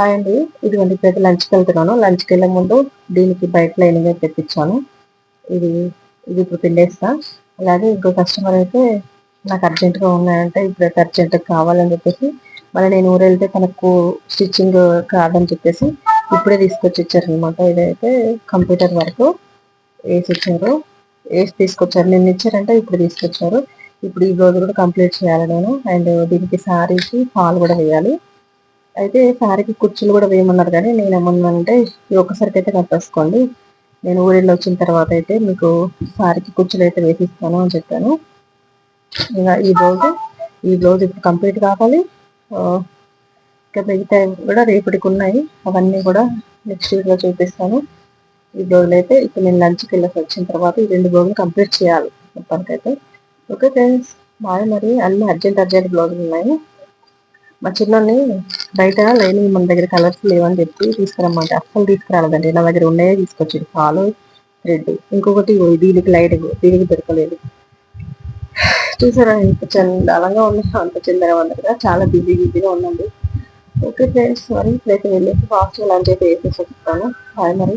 Hi అండి ఇదిగోండి ఇప్పుడైతే లంచ్కి వెళ్తున్నాను. లంచ్కి వెళ్ళే ముందు దీనికి బయట లైనింగ్ అయితే తెప్పించాను. ఇది ఇది ఇప్పుడు పిండేస్తా అలాగే ఇంకో కస్టమర్ అయితే నాకు అర్జెంటుగా ఉన్నాయంటే ఇప్పుడైతే అర్జెంటుగా కావాలని చెప్పేసి మళ్ళీ నేను ఊరు వెళ్తే తనకు స్టిచ్చింగ్ కాదని చెప్పేసి ఇప్పుడే తీసుకొచ్చి ఇచ్చారనమాట ఇదైతే కంప్యూటర్ వరకు వేసి ఇచ్చారు వేసి తీసుకొచ్చారు? నిన్న ఇచ్చారంటే ఇప్పుడు తీసుకొచ్చారు. ఇప్పుడు ఈ రోజు కూడా కంప్లీట్ చేయాలి నేను. అండ్ దీనికి సారీకి ఫాల్ కూడా వేయాలి. అయితే సారీకి కుర్చీలు కూడా వేయమన్నారు కానీ నేను ఏమన్నానంటే ఈ ఒక్కసారికి అయితే కట్టేసుకోండి. నేను ఊరిలో వచ్చిన తర్వాత అయితే మీకు సారీకి కుర్చీలు అయితే వేసిస్తాను అని చెప్పాను. ఇంకా ఈ బ్లౌజ్ ఈ బ్లౌజ్ ఇప్పుడు కంప్లీట్ కావాలి. ఇంకా మిగతా కూడా రేపటికి ఉన్నాయి. అవన్నీ కూడా నెక్స్ట్ వీక్లో చూపిస్తాను. ఈ బ్లౌజులు అయితే ఇప్పుడు నేను లంచ్కి వెళ్ళేసి వచ్చిన తర్వాత ఈ రెండు బ్లౌజులు కంప్లీట్ చేయాలి మొత్తానికైతే. ఓకే ఫ్రెండ్స్ బాగా మరి. అన్ని అర్జెంట్ అర్జెంట్ బ్లౌజులు ఉన్నాయి. మా చిన్నోని బయట లేని మన దగ్గర కలర్స్ లేవని చెప్పి తీసుకురమ్మంటే అస్సలు తీసుకురాలేదండి. నా దగ్గర ఉన్నాయే తీసుకొచ్చింది ఫాలో రెడ్ ఇంకొకటి దీనికి లైట్ దీనికి దొరకలేదు చూసారా ఇంత చందాలంగా ఉంది. అంత చిందర కదా. చాలా బిజీ బిజీగా ఉందండి. ఓకే ఫ్రెండ్స్ మరి ఇప్పుడైతే వెళ్ళేసి హాస్టల్ లంచ్ అయితే వేసేసి వస్తాను. హాయ్ మరి.